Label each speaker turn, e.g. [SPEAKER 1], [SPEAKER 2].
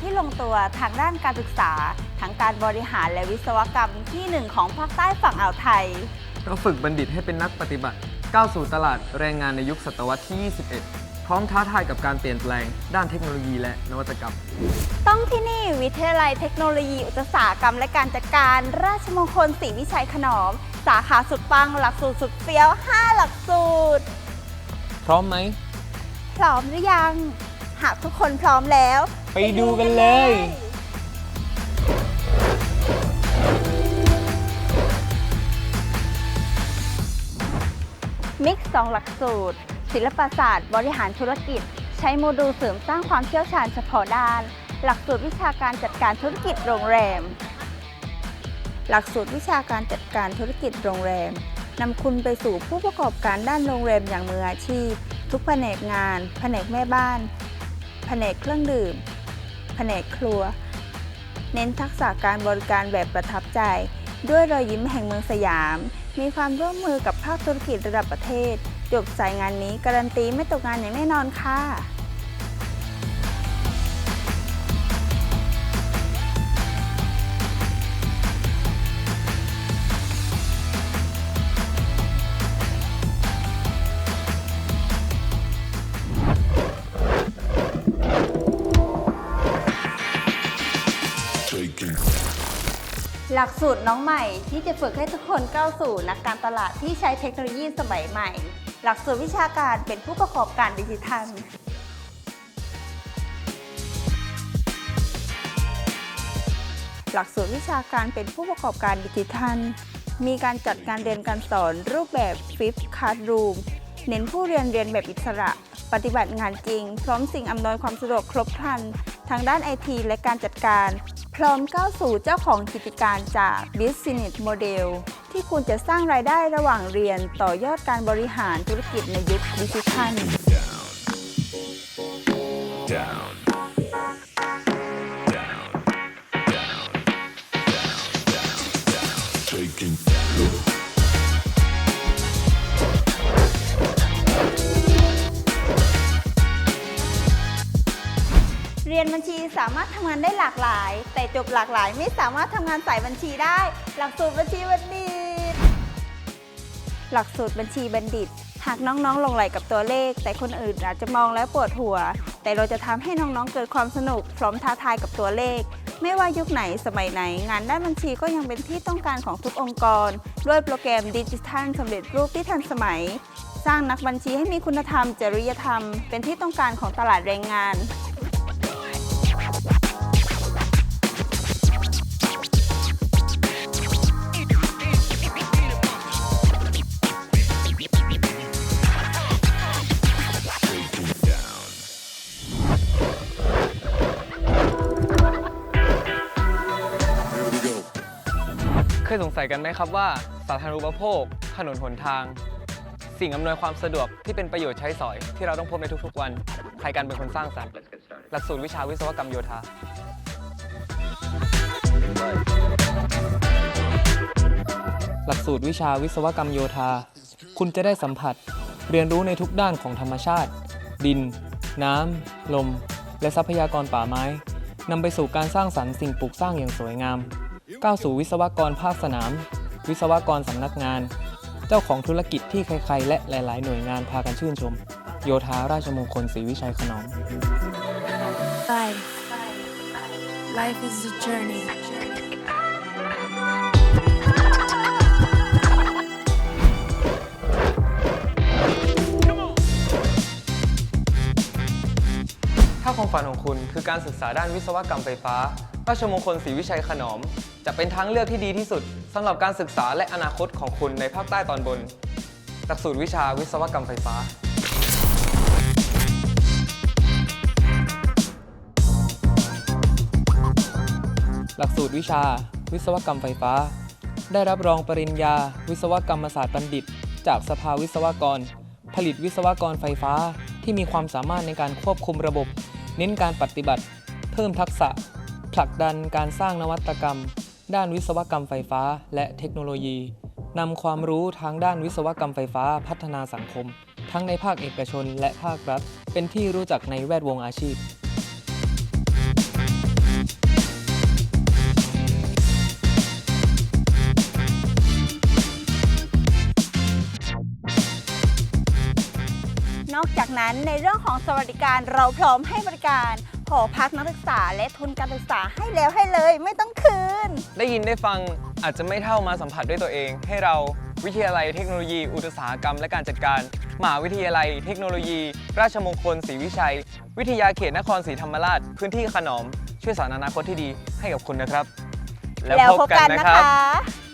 [SPEAKER 1] ที่ลงตัวทางด้านการศึกษาทั้งการบริหารและวิศวกรรมที่หนึ่งของภาคใต้ฝั่งอ่าวไทย
[SPEAKER 2] เราฝึกบัณฑิตให้เป็นนักปฏิบัติ ก้าวสู่ตลาดแรงงานในยุคศตวรรษที่ 21 พร้อมท้าทายกับการเปลี่ยนแปลง ด้านเทคโนโลยีและนวัตกรรม
[SPEAKER 1] ต้องที่นี่วิทยาลัยเทคโนโลยีอุตสาหกรรมและการจัดการ ราชมงคลศรีวิชัยขนอม สาขาสุดปังหลักสูตรสุดเฟี้ยว 5 หลักสูตร
[SPEAKER 2] พร้อมไหม
[SPEAKER 1] พร้อมหรือยัง หากทุกคนพร้อมแล้ว
[SPEAKER 2] ไปดูกันเลย
[SPEAKER 1] มิกซ์สองหลักสูตร ศิลปศาสตร์ บริหารธุรกิจ ใช้โมดูลเสริมสร้างความเชี่ยวชาญเฉพาะด้าน หลักสูตรวิชาการจัดการธุรกิจโรงแรม หลักสูตรวิชาการจัดการธุรกิจโรงแรมนำคุณไปสู่ผู้ประกอบการด้านโรงแรมอย่างมืออาชีพ ทุกแผนกงาน แผนกแม่บ้าน แผนกเครื่องดื่ม ผนกครัว เน้นทักษะการบริการแบบประทับใจ ด้วยรอยยิ้มแห่งเมืองสยาม มีความร่วมมือกับภาคธุรกิจระดับประเทศ จบสายงานนี้การันตีไม่ตกงานอย่างแน่นอนค่ะ หลักสูตรน้องใหม่ที่จะฝึกให้ทุกคนก้าวสู่นักการตลาดที่ใช้เทคโนโลยีสมัยใหม่ หลักสูตรวิชาการเป็นผู้ประกอบการดิจิทัลหลักสูตรวิชาการเป็นผู้ประกอบการดิจิทัล มีการจัดการเรียนการสอนรูปแบบ Fifth Classroom เน้นผู้เรียนเรียนแบบอิสระ ปฏิบัติงานจริง พร้อมสิ่งอำนวยความสะดวกครบครัน ทางด้านไอทีและการจัดการ พร้อมก้าวสู่เจ้าของกิจการจาก Business Model ที่คุณจะสร้างรายได้ระหว่างเรียนต่อยอดการบริหารธุรกิจในยุคดิจิทัล
[SPEAKER 3] Down. Down. Down. Down. Down. Shaking.
[SPEAKER 1] รียนบัญชีสามารถทำงานได้หลากหลาย แต่จบหลากหลายไม่สามารถทำงานสายบัญชีได้ หลักสูตรบัญชีบัณฑิต หลักสูตรบัญชีบัณฑิต หากน้องๆหลงไหลกับตัวเลข แต่คนอื่นอาจจะมองแล้วปวดหัว แต่เราจะทำให้น้องๆเกิดความสนุก พร้อมท้าทายกับตัวเลข ไม่ว่ายุคไหนสมัยไหน งานด้านบัญชีก็ยังเป็นที่ต้องการของทุกองค์กร ด้วยโปรแกรมดิจิทัลสำเร็จรูปที่ทันสมัย สร้างนักบัญชีให้มีคุณธรรม จริยธรรม เป็นที่ต้องการของตลาดแรงงาน
[SPEAKER 2] เคยสงสัยกันไหมครับว่า สาธารณูปโภค ถนนหนทาง สิ่งอำนวยความสะดวกที่เป็นประโยชน์ใช้สอย ที่เราต้องพบในทุกๆวัน ใครกันเป็นคนสร้างสรรค์หลักสูตรวิชาวิศวกรรมโยธาหลักสูตรวิชาวิศวกรรมโยธา คุณจะได้สัมผัส เรียนรู้ในทุกด้านของธรรมชาติ ดิน น้ำ ลม และทรัพยากรป่าไม้นำไปสู่การสร้างสรรค์สิ่งปลูกสร้างอย่างสวยงาม ก้าวสู่วิศวกรภาคสนาม วิศวกรสำนักงาน เจ้าของธุรกิจที่ใครๆ และหลาย ๆ หน่วยงานพากันชื่นชม โยธาราชมงคลศรีวิชัยขนอม
[SPEAKER 4] Life. Life is a journey.
[SPEAKER 2] ถ้าความฝันของคุณคือการศึกษาด้านวิศวกรรมไฟฟ้า ราชมงคลศรีวิชัยขนอม จะเป็นทางเลือกที่ดีที่สุดสำหรับการศึกษาและอนาคตของคุณในภาคใต้ตอนบน หลักสูตรวิชาวิศวกรรมไฟฟ้า หลักสูตรวิชา วิศวกรรมไฟฟ้า ได้รับรองปริญญา วิศวกรรมศาสตร์บัณฑิต จากสภาวิศวกร ผลิตวิศวกรไฟฟ้าที่มีความสามารถในการควบคุมระบบ เน้นการปฏิบัติ เพิ่มทักษะ ผลักดันการสร้างนวัตกรรม ด้านวิศวกรรมไฟฟ้า และเทคโนโลยีนำความรู้ทางด้านวิศวกรรมไฟฟ้าพัฒนาสังคม ทั้งในภาคเอกชนและภาครัฐ เป็นที่รู้จักในแวดวงอาชีพ นอกจาก
[SPEAKER 1] นั้นในเรื่องของสวัสดิการเราพร้อมให้บริการ หอพักนักศึกษาและทุนการศึกษาให้แล้วให้เลยไม่ต้องคืน
[SPEAKER 5] ได้ยินได้ฟังอาจจะไม่เท่ามาสัมผัสด้วยตัวเอง ให้เราวิทยาลัยเทคโนโลยี อุตสาหกรรมและการจัดการมหาวิทยาลัยเทคโนโลยี ราชมงคลศรีวิชัย วิทยาเขตนครศรีธรรมราช พื้นที่ขนอม ช่วยสานอนาคตที่ดีให้กับคุณนะครับ
[SPEAKER 1] แล้วพบกันนะคะ
[SPEAKER 5] ครับ